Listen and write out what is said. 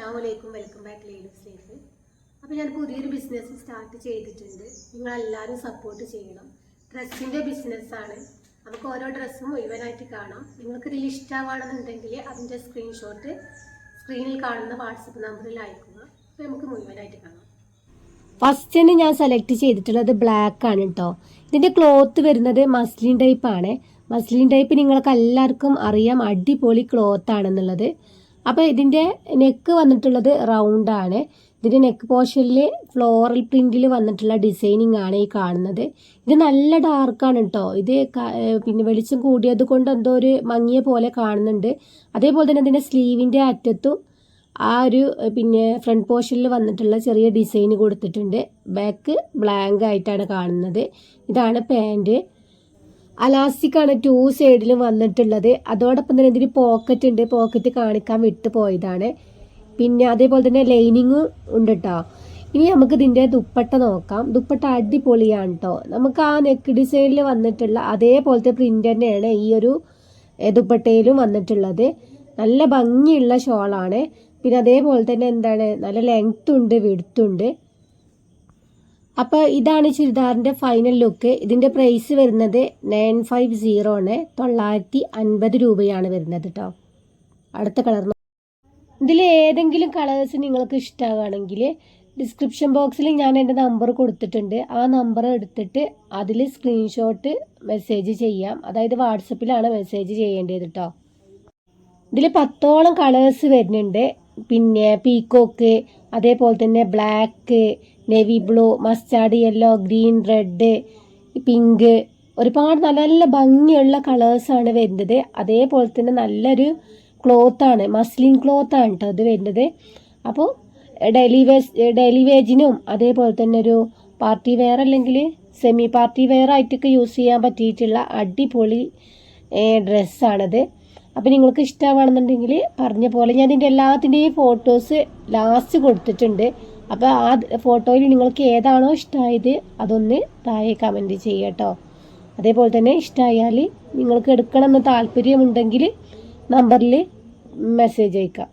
അസ്സാമലൈക്കും welcome back ladies life. അപ്പോൾ ഞാൻ പുതിയൊരു ബിസിനസ് സ്റ്റാർട്ട് ചെയ്തിട്ടുണ്ട്. നിങ്ങളെല്ലാവരും സപ്പോർട്ട് ചെയ്യണം. ഡ്രസ്സിന്റെ ബിസിനസ്സാണ് നമുക്ക് ഓരോ ഡ്രസ്സും മുഴുവനായിട്ട് കാണാം. നിങ്ങൾക്ക് ഇതിൽ ഇഷ്ടമാണെന്നുണ്ടെങ്കിൽ അതിന്റെ സ്ക്രീൻഷോട്ട് സ്ക്രീനിൽ കാണുന്ന വാട്സപ്പ് നമ്പറിൽ അയക്കുക. അപ്പോൾ നമുക്ക് മുഴുവനായിട്ട് കാണാം. ഫസ്റ്റ് തന്നെ ഞാൻ സെലക്ട് ചെയ്തിട്ടുള്ളത് ബ്ലാക്ക് ആണ് കേട്ടോ ഇതിന്റെ ക്ലോത്ത് വരുന്നത് മസ്ലിൻ ടൈപ്പ് ആണ്. മസ്ലിൻ ടൈപ്പ് നിങ്ങൾക്ക് എല്ലാവർക്കും അറിയാം അടിപൊളി ക്ലോത്ത് ആണെന്നുള്ളത്. അപ്പോൾ ഇതിന്റെ നെക്ക് വന്നിട്ടുള്ളത് റൗണ്ടാണ് ഇതിന്റെ നെക്ക് പോർഷനിൽ ഫ്ലോറൽ പ്രിന്റിൽ വന്നിട്ടുള്ള ഡിസൈനിങ് ആണ് ഈ കാണുന്നത്. ഇത് നല്ല ഡാർക്കാണ് കേട്ടോ ഇത് പിന്നെ വെളിച്ചം കൂടിയത് കൊണ്ട് എന്തോ ഒരു മങ്ങിയ പോലെ കാണുന്നുണ്ട്. അതേപോലെ തന്നെ ഇതിന്റെ സ്ലീവിന്റെ അറ്റത്തും ആ ഒരു പിന്നെ ഫ്രണ്ട് പോർഷനിൽ വന്നിട്ടുള്ള ചെറിയ ഡിസൈൻ കൊടുത്തിട്ടുണ്ട്. ബാക്ക് ബ്ലാങ്ക് ആയിട്ടാണ് കാണുന്നത്. ഇതാണ് പാന്റ് അലാസ്റ്റിക് ആണ് ടു സൈഡിലും വന്നിട്ടുള്ളത്. അതോടൊപ്പം തന്നെ ഇതിന് പോക്കറ്റ് ഉണ്ട്. പോക്കറ്റ് കാണിക്കാൻ വിട്ടു പോയതാണ്. പിന്നെ അതേപോലെ തന്നെ ലൈനിങ്ങും ഉണ്ട് കേട്ടോ ഇനി നമുക്ക് ഇതിന്റെ ദുപ്പട്ട നോക്കാം. ദുപ്പട്ട അടിപൊളിയാണ് കേട്ടോ നമുക്ക് ആ നെക്ക് ഡിസൈനിൽ വന്നിട്ടുള്ള അതേപോലത്തെ പ്രിന്റ് തന്നെയാണ് ഈ ഒരു ദുപ്പട്ടയിലും വന്നിട്ടുള്ളത്. നല്ല ഭംഗിയുള്ള ഷോളാണ് പിന്നെ അതേപോലെ തന്നെ എന്താണ്? നല്ല ലെങ്ത് ഉണ്ട് വിടുത്തുണ്ട് അപ്പോൾ ഇതാണ് ചുരിദാറിന്റെ ഫൈനൽ ലുക്ക് ഇതിന്റെ പ്രൈസ് വരുന്നത് നയൻ ഫൈവ് സീറോ ആണ്. തൊള്ളായിരത്തി അൻപത് രൂപയാണ് വരുന്നത് കേട്ടോ അടുത്ത കളർ ഇതിൽ ഏതെങ്കിലും കളേഴ്സ് നിങ്ങൾക്ക് ഇഷ്ടമാണെങ്കിൽ ഡിസ്ക്രിപ്ഷൻ ബോക്സിൽ ഞാൻ എന്റെ നമ്പർ കൊടുത്തിട്ടുണ്ട്. ആ നമ്പർ എടുത്തിട്ട് അതിൽ സ്ക്രീൻഷോട്ട് മെസ്സേജ് ചെയ്യാം. അതായത് വാട്സപ്പിലാണ് മെസ്സേജ് ചെയ്യേണ്ടത് കേട്ടോ ഇതിൽ പത്തോളം കളേഴ്സ് വരുന്നുണ്ട്. പിന്നെ പീക്കോക്ക് അതേപോലെ തന്നെ black navy blue mustard yellow green red pink ഒരുപാട് നല്ല നല്ല ഭംഗിയുള്ള കളേഴ്സാണ് വരുന്നത്. അതേപോലെ തന്നെ നല്ലൊരു ക്ലോത്താണ് മസ്ലിൻ ക്ലോത്താണ് കേട്ടോ അത് വരുന്നത്. അപ്പോൾ ഡെയിലി വേസ് ഡെയിലി അതേപോലെ തന്നെ ഒരു പാർട്ടി വെയർ അല്ലെങ്കിൽ സെമി പാർട്ടി വെയർ ആയിട്ടൊക്കെ യൂസ് ചെയ്യാൻ പറ്റിയിട്ടുള്ള അടിപൊളി ഡ്രസ്സാണത് അപ്പോൾ നിങ്ങൾക്ക് ഇഷ്ടമാണെന്നുണ്ടെങ്കിൽ പറഞ്ഞ പോലെ ഞാൻ ഇതിന്റെ എല്ലാത്തിന്റെയും ഫോട്ടോസ് ലാസ്റ്റ് കൊടുത്തിട്ടുണ്ട്. അപ്പോൾ ആ ഫോട്ടോയിൽ നിങ്ങൾക്ക് ഏതാണോ ഇഷ്ടമായത് അതൊന്ന് താഴെ കമന്റ് ചെയ്യുക കേട്ടോ അതേപോലെ തന്നെ ഇഷ്ടമായാൽ നിങ്ങൾക്ക് എടുക്കണമെന്ന് താല്പര്യമുണ്ടെങ്കിൽ നമ്പറിൽ മെസ്സേജ് അയക്കാം.